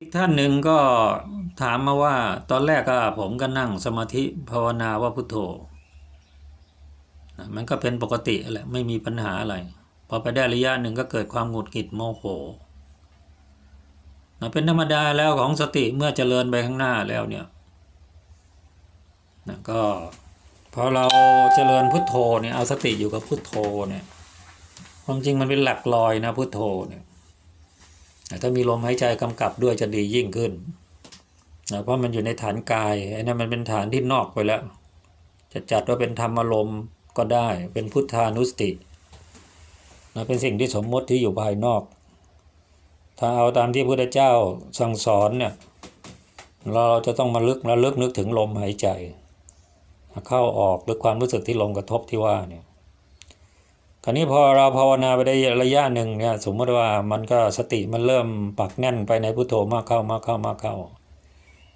อีกท่านหนึ่งก็ถามมาว่าตอนแรกก็ผมก็นั่งสมาธิภาวนาว่าพุทโธนะมันก็เป็นปกติแหละไม่มีปัญหาอะไร พอไปได้ระยะหนึ่งก็เกิดความหงุดหงิดโมโหนะเป็นธรรมดาแล้วของสติเมื่อเจริญไปข้างหน้าแล้วเนี่ยนะก็พอเราเจริญพุทโธเนี่ยเอาสติอยู่กับพุทโธเนี่ยความจริงมันเป็นหลักลอยนะพุทโธเนี่ย ถ้ามีลมหายใจกำกับด้วยจะดียิ่งขึ้นนะเพราะมันอยู่ในฐานกายไอ้นั่นมันเป็นฐานที่นอกไปแล้ว จะจัดว่าเป็นธรรมอารมณ์ก็ได้เป็นพุทธานุสตินะเป็นสิ่งที่สมมติที่อยู่ภายนอก ถ้าเอาตามที่พระพุทธเจ้าสั่งสอนเนี่ยเราจะต้องมาลึกระลึกนึกถึงลมหายใจ เข้าออกหรือความรู้สึกที่ลมกระทบที่ว่าเนี่ย คราวนี้พอเราภาวนาไปได้ระยะหนึ่งเนี่ยสมมติว่ามันก็สติมันเริ่มปักแน่นไปในพุทโธมากเข้ามากเข้ามากเข้า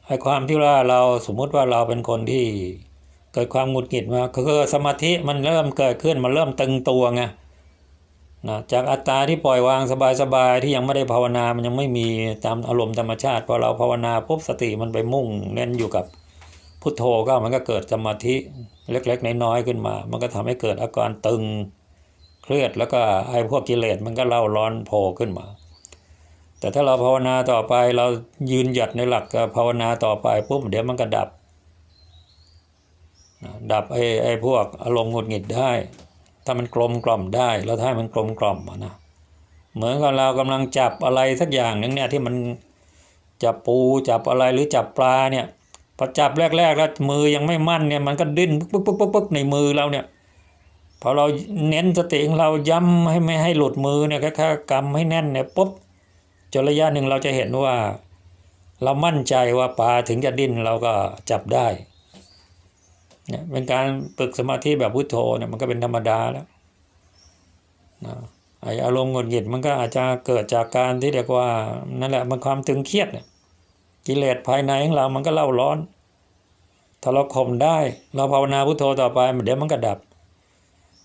ไอ้ความที่ว่าเราสมมุติว่าเราเป็นคนที่เกิดความหงุดหงิดมาคือสมาธิมันเริ่มเกิดขึ้นมันเริ่มตึงตัวไงนะจากอัตตาที่ปล่อยวางสบายๆที่ยังไม่ได้ภาวนา มันยังไม่มีตามอารมณ์ธรรมชาติพอเราภาวนาปุ๊บสติมันไปมุ่งเน้นอยู่กับพุทโธก็มันก็เกิดสมาธิเล็กๆน้อยๆขึ้นมา มันก็ทำให้เกิดอาการตึง เครียดแล้วก็ไอ้พวกกิเลสมันก็เล่าร้อนโผล่ขึ้นมา แต่ถ้าเราภาวนาต่อไปเรายืนหยัดในหลักภาวนาต่อไปปุ๊บเดี๋ยวมันก็ดับ ดับไอ้ไอ้พวกอารมณ์หงุดหงิดได้ ถ้ามันกลมกล่อมได้เราถ้ามันกลมกล่อมนะเหมือนกับเรากำลังจับอะไรสักอย่างหนึ่งเนี่ยที่มันจับปูจับอะไรหรือจับปลาเนี่ยพอจับแรกๆแล้วมือยังไม่มั่นเนี่ยมันก็ดิ้นปุ๊บปุ๊บปุ๊บปุ๊บในมือเราเนี่ย พอเราเน้นสติของเราย้ำให้ไม่ให้หลุดมือเนี่ยแค่กำให้แน่นเนี่ยปุ๊บจนระยะหนึ่งเราจะเห็นว่า เรามั่นใจว่าปลาถึงจะดิ้นเราก็จับได้เนี่ยเป็นการฝึกสมาธิแบบพุทโธเนี่ยมันก็เป็นธรรมดาแล้วนะไออารมณ์หงุดหงิดมันก็อาจจะเกิดจากการที่เรียกว่านั่นแหละมันความตึงเครียดเนี่ยกิเลสภายในของเรามันก็เล่าร้อน ถ้าเราข่มได้ เราภาวนาพุทโธต่อไปเดี๋ยวมันก็ดับ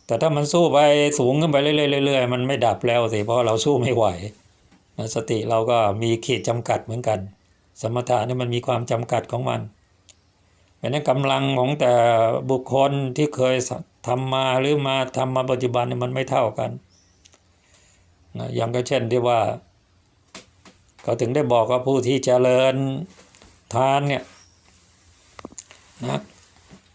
แต่ถ้ามันสู้ไปสูงขึ้นไปเรื่อยๆมันไม่ดับแล้วสิเพราะเราสู้ไม่ไหวสติเราก็มีขีดจำกัดเหมือนกัน สมถะนี่มันมีความจำกัดของมันเพราะนั้นกำลังของแต่บุคคลที่เคยทำมาหรือมาทำมาปัจจุบันนี่มันไม่เท่ากันนะอย่างก็เช่นที่ว่าเขาถึงได้บอกว่าผู้ที่เจริญทานเนี่ยนะ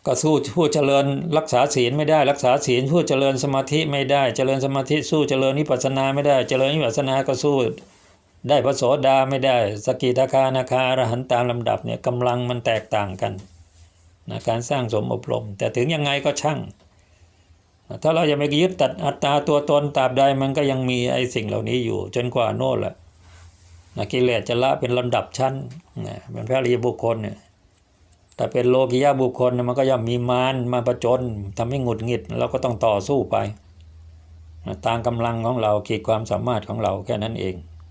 ก็สู้ผู้เจริญรักษาศีลไม่ได้ รักษาศีลผู้เจริญสมาธิไม่ได้ เจริญสมาธิสู้เจริญนิพพานาไม่ได้ เจริญนิพพานาก็สู้ ได้พระโสดาไม่ได้ สกิทาคานาคาอรหันตามลำดับเนี่ยกำลังมันแตกต่างกันนะการสร้างสมอบรม แต่ถึงยังไงก็ช่าง ถ้าเรายังไม่ยึดตัดอัตตาตัวตนตราบใดมันก็ยังมีไอ้สิ่งเหล่านี้อยู่ จนกว่าโน่นแหละนะกิเลสจะละเป็นลำดับชั้นนะเป็นพระริยบุคคลเนี่ย แต่เป็นโลกิยาบุคคลมันก็ย่อมมีมารมาประจนทำให้หงุดหงิดเราก็ต้องต่อสู้ไปตามกำลังของเราขีดความสามารถของเราแค่นั้นเอง